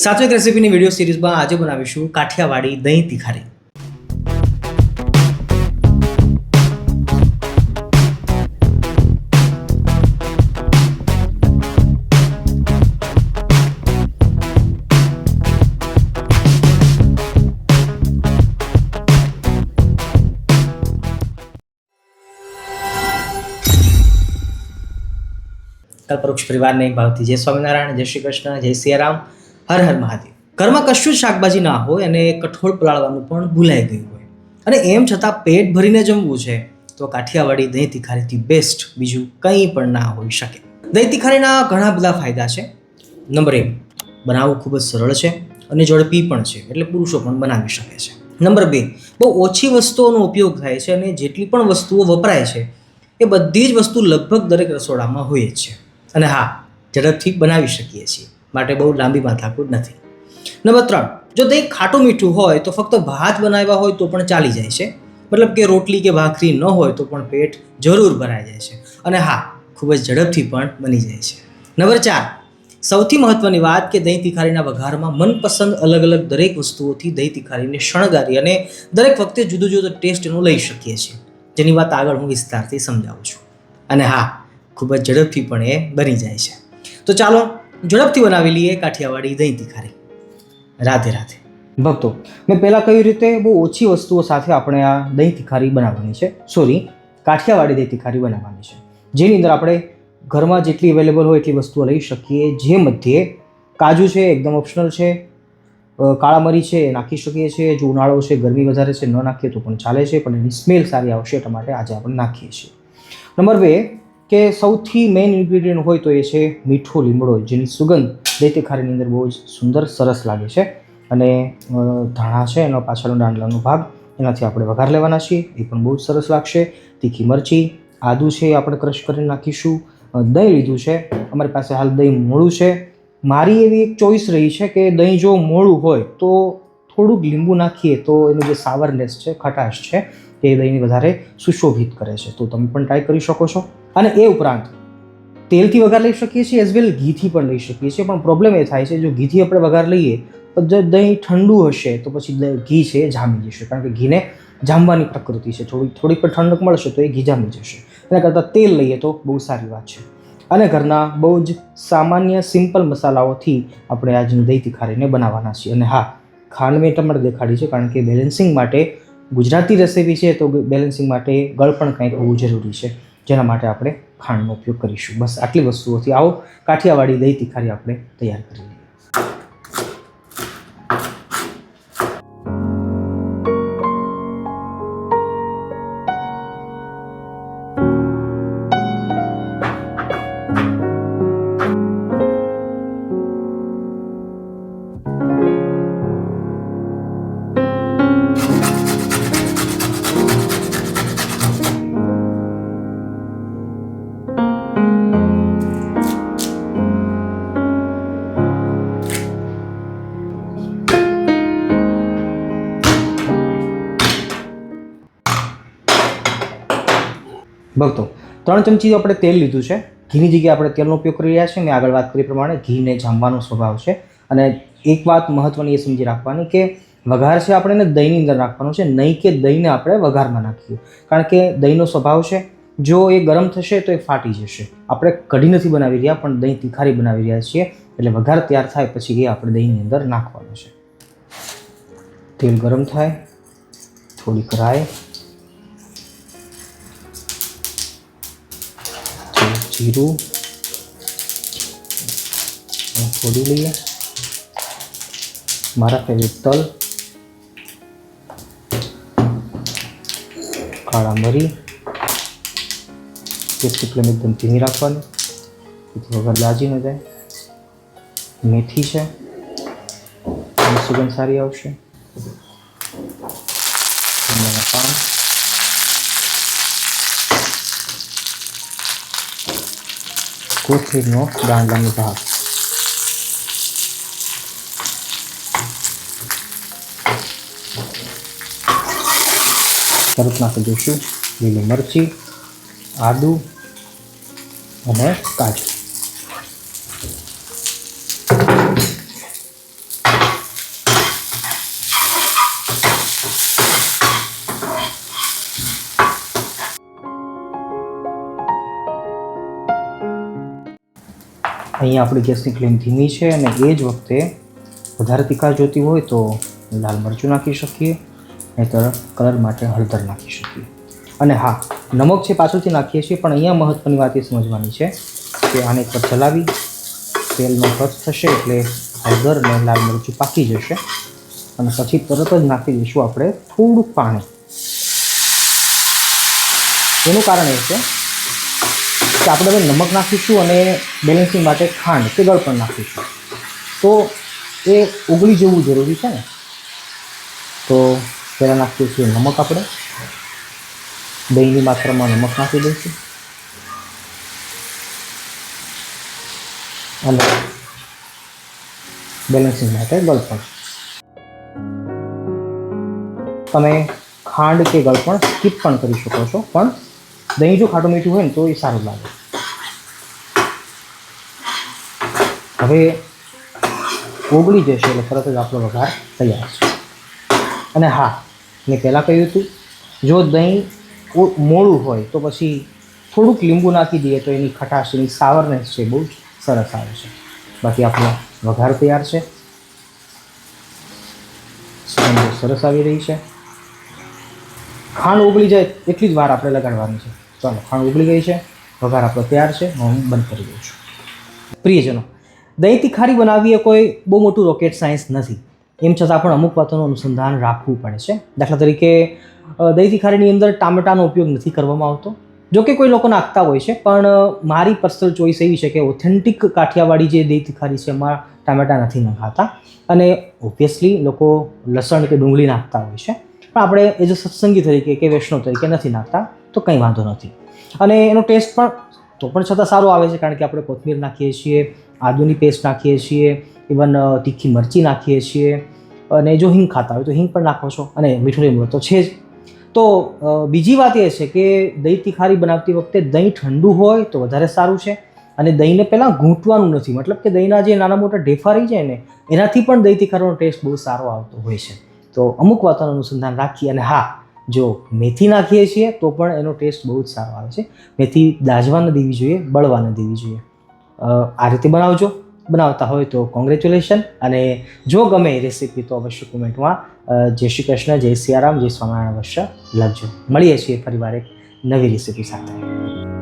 સાત્વિક રેસીપીની video સિરીઝમાં આજે બનાવીશું કાઠિયાવાડી દહીં તિખારી. કલ્પવૃક્ષ પરિવારને ભાવથી જય સ્વામિનારાયણ, જય શ્રી કૃષ્ણ, જય સિયારામ. હર હર મહાદેવ. ઘરમાં કશું જ શાકભાજી ના હોય અને કઠોળ પલાળવાનું પણ ભૂલાઈ ગયું હોય. અને એમ છતાં પેટ ભરીને જમવું છે, તો કાઠિયાવાડી દહીં તિખારીથી બેસ્ટ બીજું કંઈ પણ ના હોઈ શકે. દહીં તિખારીના ઘણા બધા ફાયદા છે. નંબર એક, બનાવવું ખૂબ જ સરળ છે અને ઝડપી પણ છે, એટલે પુરુષો પણ બનાવી શકે છે. નંબર બે, બહુ ઓછી વસ્તુઓનો ઉપયોગ થાય છે અને જેટલી પણ વસ્તુઓ વપરાય છે, એ બધી જ વસ્તુ લગભગ દરેક રસોડામાં હોય જ છે. અને હા, ઝડપથી બનાવી શકીએ છીએ. માટે બહુ લાંબી માથાકૂટ નથી. નંબર ત્રણ, જો દહીં ખાટું મીઠું હોય તો ફક્ત ભાત બનાવ્યા હોય તો પણ ચાલી જાય છે. મતલબ કે રોટલી કે ભાખરી ન હોય તો પણ પેટ જરૂર ભરાઈ જાય છે. અને હા, ખૂબ જ ઝડપથી પણ બની જાય છે. નંબર ચાર, સૌથી મહત્વની વાત કે દહીં તિખારીના વઘારમાં મનપસંદ અલગ અલગ દરેક વસ્તુઓથી દહીં તિખારીને શણગારી અને દરેક વખતે જુદો જુદો ટેસ્ટ એનો લઈ શકીએ છીએ. જેની વાત આગળ હું વિસ્તારથી સમજાવું છું. અને હા, ખૂબ જ ઝડપથી પણ એ બની જાય છે. તો ચાલો ઝડપથી બનાવેલી એ કાઠિયાવાડી દહીં તિખારી રાધે રાધે. ભક્તો, મેં પહેલાં કઈ રીતે બહુ ઓછી વસ્તુઓ સાથે આપણે આ દહીં તિખારી બનાવવાની છે? સોરી કાઠિયાવાડી દહીં તિખારી બનાવવાની છે. જેની અંદર આપણે ઘરમાં જેટલી અવેલેબલ હોય એટલી વસ્તુઓ લઈ શકીએ, જે મધ્યે કાજુ છે, એકદમ ઓપ્શનલ છે કાળા મરી છે નાખી શકીએ છીએ. જો ઉનાળો છે, ગરમી વધારે છે, ન નાખીએ તો પણ ચાલે છે, પણ એની સ્મેલ સારી આવશે, એટલા માટે આજે આપણે નાખીએ છીએ. નંબર બે કે સૌથી મેઇન ઇન્ગ્રીડિયન્ટ હોય તો એ છે મીઠો લીમડો, જેની સુગંધ દહીં ખારીની અંદર બહુ જ સુંદર, સરસ લાગે છે. અને ધાણા છે, એનો પાછળનો દાંડલાનો ભાગ, એનાથી આપણે વઘાર લેવાના છીએ, એ પણ બહુ જ સરસ લાગશે. તીખી મરચી, આદુ છે એ આપણે ક્રશ કરીને નાખીશું. દહીં લીધું છે, અમારી પાસે હાલ દહીં મોળું છે. મારી એવી એક ચોઈસ રહી છે કે દહીં જો મોળું હોય તો થોડુંક લીંબુ નાખીએ તો એનું જે સાવરનેસ છે, ખટાશ છે તે દહીંને વધારે સુશોભિત કરે છે. તો તમે પણ ટ્રાય કરી શકો છો. અને એ ઉપરાંત તેલથી વઘાર લઈ શકીએ છીએ એઝ વેલ ઘીથી પણ લઈ શકીએ છીએ. પણ પ્રોબ્લેમ એ થાય છે, જો ઘીથી આપણે વઘાર લઈએ, તો જો દહીં ઠંડુ હશે, તો પછી ઘી છે એ જામી જશે. કારણ કે ઘીને જામવાની પ્રકૃતિ છે. થોડી થોડીક પણ ઠંડક મળશે તો એ ઘી જામી જશે. એના કરતાં તેલ લઈએ તો બહુ સારી વાત છે. અને ઘરના બહુ જ સામાન્ય સિમ્પલ મસાલાઓથી આપણે આજની દહીં તિખારીને બનાવવાના છીએ. અને હા, ખાંડ મેં તમને દેખાડી છે, કારણ કે બેલેન્સિંગ માટે ગુજરાતી રેસીપી છે, તો બેલેન્સિંગ માટે ગળપણ કંઈક હોવું જરૂરી છે. જેના માટે આપણે ખાંડનો ઉપયોગ કરીશું. બસ આટલી વસ્તુઓથી આવો કાઠિયાવાડી દહીં તિખારી આપણે તૈયાર કરી લઈએ. ભક્તો, ત્રણ ચમચી આપણે તેલ લીધું છે. ઘીની જગ્યાએ આપણે તેલનો ઉપયોગ કરી રહ્યા છીએ મેં આગળ વાત કરી પ્રમાણે ઘીને જામવાનો સ્વભાવ છે. અને એક વાત મહત્વની એ સમજી રાખવાની કે વઘાર છે આપણે એને દહીંની અંદર નાખવાનો છે, નહીં કે દહીંને આપણે વઘારમાં નાખીએ. કારણ કે દહીંનો સ્વભાવ છે, જો એ ગરમ થશે તો એ ફાટી જશે. આપણે કઢી નથી બનાવી રહ્યા, પણ દહીં તિખારી બનાવી રહ્યા છીએ, એટલે વઘાર તૈયાર થાય પછી એ આપણે દહીંની અંદર નાખવાનું છે. તેલ ગરમ થાય, થોડીક રાય જીરું ફોડી લઈએ મારા ફેવરિટ તલ કાળા મરી એકદમ ધીમી રાખવાની જેથી વગર લાજી ન જાય મેથી છે સુગંધ સારી આવશે પાન કોથમીરનો દાંડલાનો ભાગ. તરત નાખી દઈશું લીલી મરચી આદુ અને કાજુ. અહીંયા આપણી ગેસની ફ્લેમ ધીમી છે અને એ જ વખતે વધારે તીખા જોતી હોય તો લાલ મરચું નાખી શકીએ, નહીતર કલર માટે હળદર નાખી શકીએ. અને હા, નમક છે પાછળથી નાખીએ છીએ, પણ અહીંયા મહત્ત્વની વાત એ સમજવાની છે કે આને એક ચલાવી તેલનો ખર્ચ થશે એટલે હળદર અને લાલ મરચું પાકી જશે અને પછી તરત જ નાખી દઈશું આપણે થોડુંક પાણી. એનું કારણ એ છે કે આપણે હવે નમક નાખીશું અને બેલેન્સિંગ માટે ખાંડ કે ગળપણ નાખીશું. તો એ ઓગળી જવું જરૂરી છે ને? તો પહેલાં નાખીએ છીએ નમક આપણે. દહીંની માત્રામાં નમક નાખી દઈશું. અને બેલેન્સિંગ માટે ગળપણ. તમે ખાંડ કે ગળપણ સ્કીપ પણ કરી શકો છો, પણ દહીં જો ખાટું મીઠું હોય ને, તો એ સારું લાગે. હવે ઓગળી જશે એટલે તરત જ આપણો વઘાર તૈયાર છે. અને હા, મેં પહેલાં કહ્યું હતું, જો દહીં મોડું હોય તો પછી થોડુંક લીંબુ નાખી દઈએ તો એની ખટાશ, એની સાવરનેસ છે બહુ જ સરસ આવે છે. બાકી આપણો વઘાર તૈયાર છે. સરસ આવી રહી છે. ખાંડ ઓગળી જાય એટલી જ વાર આપણે લગાડવાની છે. ચાલો ખાંડ ઉગળી ગઈ છે. વઘાર આપણો તૈયાર છે. હું બંધ કરી દઉં છું. પ્રિયજનો, દહીંથી ખારી બનાવવી એ કોઈ બહુ મોટું રોકેટ સાયન્સ નથી. એમ છતાં પણ અમુક વાતોનું અનુસંધાન રાખવું પડે છે. દાખલા તરીકે દહીંથી ખારીની અંદર ટામેટાનો ઉપયોગ નથી કરવામાં આવતો. જો કે કોઈ લોકો નાખતા હોય છે, પણ મારી પર્સનલ ચોઈસ એવી છે કે ઓથેન્ટિક કાઠિયાવાડી જે દહીંથી ખારી છે એમાં ટામેટા નથી નખાતા. અને ઓબ્વિયસલી લોકો લસણ કે ડુંગળી નાખતા હોય છે. પણ આપણે એઝ અ સત્સંગી તરીકે કે વૈષ્ણવ તરીકે નથી નાખતા. તો કંઈ વાંધો નથી. અને એનો ટેસ્ટ પણ તો પણ છતાં સારો આવે છે, કારણ કે આપણે કોથમીર નાખીએ છીએ, આદુની પેસ્ટ નાખીએ છીએ, ઇવન તીખી મરચી નાખીએ છીએ, અને જો હિંગ ખાતા હોય તો હિંગ પણ નાખો છો, અને મીઠું લીમડો તો છે જ. તો બીજી વાત એ છે કે દહીં તીખારી બનાવતી વખતે દહીં ઠંડુ હોય તો વધારે સારું છે, અને દહીંને પહેલાં ઘૂંટવાનું નથી. મતલબ કે દહીંના જે નાના મોટા ઢેફા રહી જાય ને, એનાથી પણ દહીં તીખારીનો ટેસ્ટ બહુ સારો આવતો હોય છે. તો અમુક વાતોનું અનુસંધાન રાખીએ, અને હા જો મેથી નાખીએ છીએ, તો પણ એનો ટેસ્ટ બહુ જ સારો આવે છે. મેથી દાજવા ન દેવી જોઈએ બળવા ન દેવી જોઈએ. આ રીતે બનાવજો. બનાવતા હોય તો કોંગ્રેચ્યુલેશન અને જો ગમે એ રેસીપી તો અવશ્ય કોમેન્ટમાં જય શ્રી કૃષ્ણ, જય સિયારામ, જય સ્વામિનારાયણ અવશ્ય લખજો. મળીએ છીએ ફરીવાર એક નવી રેસીપી સાથે.